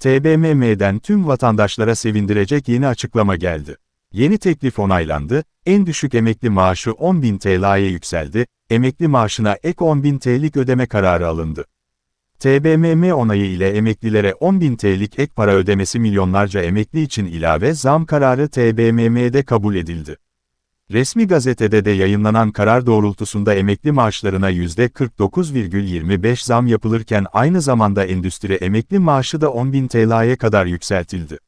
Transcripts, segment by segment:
TBMM'den tüm vatandaşlara sevindirecek yeni açıklama geldi. Yeni teklif onaylandı, en düşük emekli maaşı 10.000 TL'ye yükseldi, emekli maaşına ek 10.000 TL'lik ödeme kararı alındı. TBMM onayı ile emeklilere 10.000 TL'lik ek para ödemesi milyonlarca emekli için ilave zam kararı TBMM'de kabul edildi. Resmi gazetede de yayınlanan karar doğrultusunda emekli maaşlarına %49,25 zam yapılırken aynı zamanda endüstri emekli maaşı da 10.000 TL'ye kadar yükseltildi.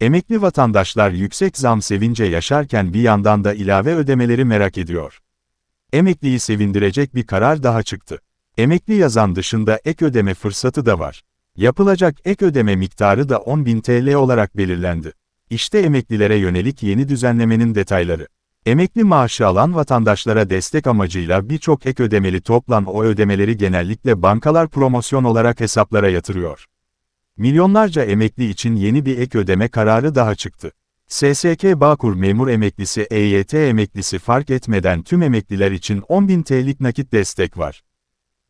Emekli vatandaşlar yüksek zam sevince yaşarken bir yandan da ilave ödemeleri merak ediyor. Emekliyi sevindirecek bir karar daha çıktı. Emekli yazan dışında ek ödeme fırsatı da var. Yapılacak ek ödeme miktarı da 10.000 TL olarak belirlendi. İşte emeklilere yönelik yeni düzenlemenin detayları. Emekli maaşı alan vatandaşlara destek amacıyla birçok ek ödemeli toplam o ödemeleri genellikle bankalar promosyon olarak hesaplara yatırıyor. Milyonlarca emekli için yeni bir ek ödeme kararı daha çıktı. SSK Bağkur memur emeklisi EYT emeklisi fark etmeden tüm emekliler için 10.000 TL'lik nakit destek var.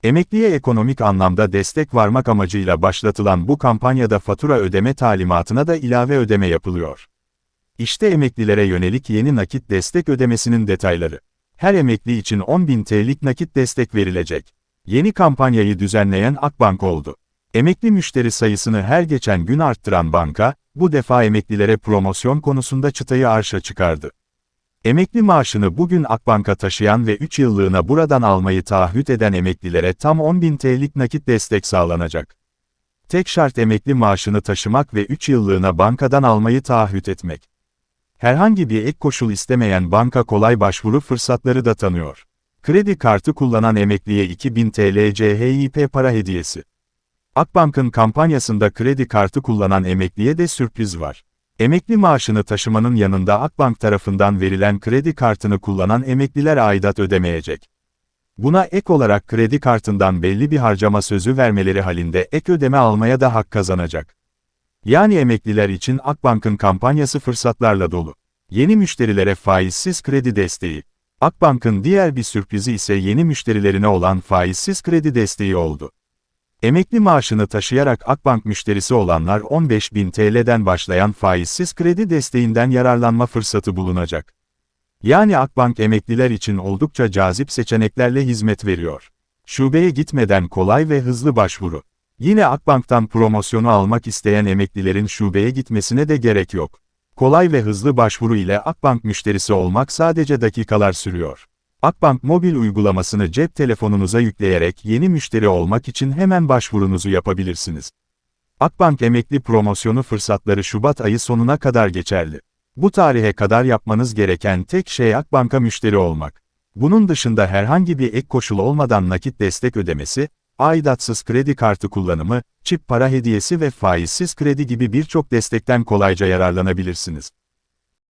Emekliye ekonomik anlamda destek varmak amacıyla başlatılan bu kampanyada fatura ödeme talimatına da ilave ödeme yapılıyor. İşte emeklilere yönelik yeni nakit destek ödemesinin detayları. Her emekli için 10.000 TL'lik nakit destek verilecek. Yeni kampanyayı düzenleyen Akbank oldu. Emekli müşteri sayısını her geçen gün arttıran banka, bu defa emeklilere promosyon konusunda çıtayı arşa çıkardı. Emekli maaşını bugün Akbank'a taşıyan ve 3 yıllığına buradan almayı taahhüt eden emeklilere tam 10.000 TL'lik nakit destek sağlanacak. Tek şart emekli maaşını taşımak ve 3 yıllığına bankadan almayı taahhüt etmek. Herhangi bir ek koşul istemeyen banka kolay başvuru fırsatları da tanıyor. Kredi kartı kullanan emekliye 2000 TL CHIP para hediyesi. Akbank'ın kampanyasında kredi kartı kullanan emekliye de sürpriz var. Emekli maaşını taşımanın yanında Akbank tarafından verilen kredi kartını kullanan emekliler aidat ödemeyecek. Buna ek olarak kredi kartından belli bir harcama sözü vermeleri halinde ek ödeme almaya da hak kazanacak. Yani emekliler için Akbank'ın kampanyası fırsatlarla dolu. Yeni müşterilere faizsiz kredi desteği. Akbank'ın diğer bir sürprizi ise yeni müşterilerine olan faizsiz kredi desteği oldu. Emekli maaşını taşıyarak Akbank müşterisi olanlar 15.000 TL'den başlayan faizsiz kredi desteğinden yararlanma fırsatı bulunacak. Yani Akbank emekliler için oldukça cazip seçeneklerle hizmet veriyor. Şubeye gitmeden kolay ve hızlı başvuru. Yine Akbank'tan promosyonu almak isteyen emeklilerin şubeye gitmesine de gerek yok. Kolay ve hızlı başvuru ile Akbank müşterisi olmak sadece dakikalar sürüyor. Akbank mobil uygulamasını cep telefonunuza yükleyerek yeni müşteri olmak için hemen başvurunuzu yapabilirsiniz. Akbank emekli promosyonu fırsatları Şubat ayı sonuna kadar geçerli. Bu tarihe kadar yapmanız gereken tek şey Akbank'a müşteri olmak. Bunun dışında herhangi bir ek koşul olmadan nakit destek ödemesi, aidatsız kredi kartı kullanımı, çip para hediyesi ve faizsiz kredi gibi birçok destekten kolayca yararlanabilirsiniz.